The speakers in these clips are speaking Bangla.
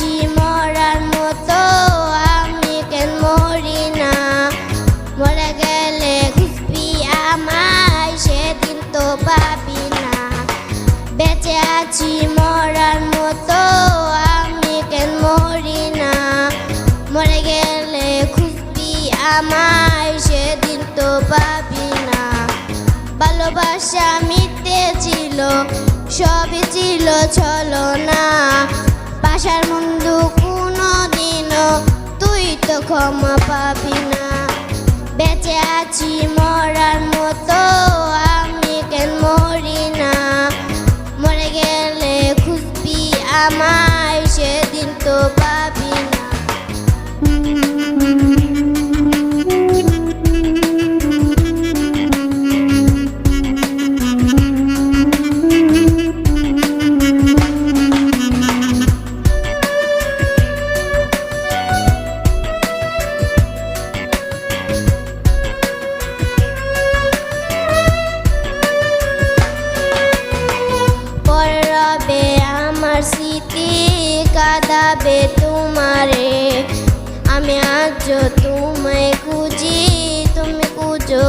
আছি মতো আমি কেন মরি মরে গেলে খুঁজবি আমায়, সেদিন তো পাবি না। বেঁচে মতো আমি কেন মরি মরে গেলে খুঁজবি আমায়, সেদিন তো পাবি না। ভালোবাসা মিটে ছিল, সবই ছিল ছলনা। বাসার বন্ধু কোনো দিনও তুই তো ক্ষমা পাবি না। বেঁচে আছি আমার স্মৃতি কাঁদাবে তোমারে। আমি আজ তোমায় খুঁজি তুমি খুঁজো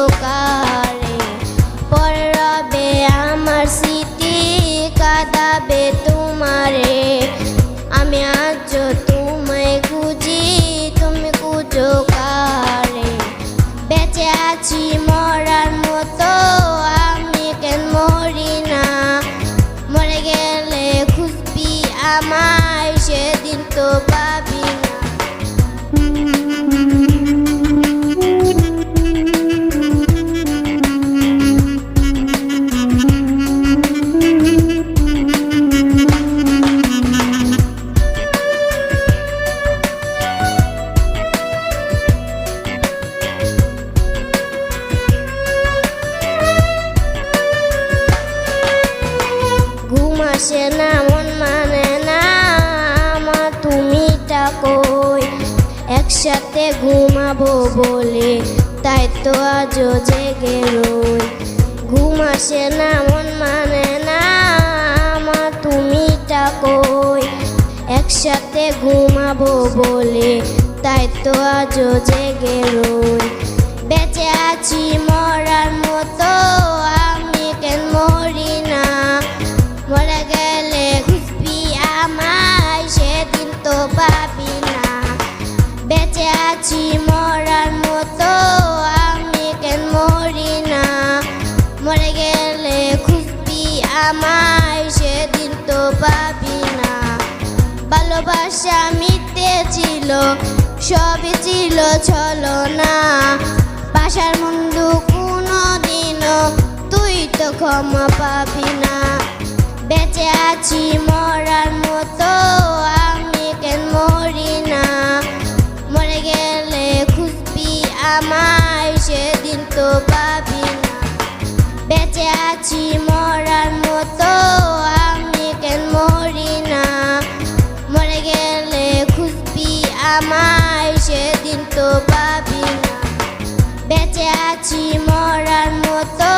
আসে না, মন মানে না। আমার তুমি কই? একসাথে ঘুমাবো বলে, তাই তো আজও জেগে রই। ঘুম আসে না, মন মানে না। আমার তুমি কই? একসাথে ঘুমাবো বলে, তাই তো আজও জেগে রই। ভালোবাসা মিথ্যে ছিল, সবই ছিল ছলো না বাসার বন্ধু কোনো দিনও তুই তো ক্ষমা পাবি না। বেঁচে আছি মরার মতো, আমি কেন মরি না? মরে গেলে খুঁজবি আমায়, সেদিন তো পাবি না। বেঁচে আছি আমায় সেদিন তো ভাবি না। বেঁচে আছি মরার মতো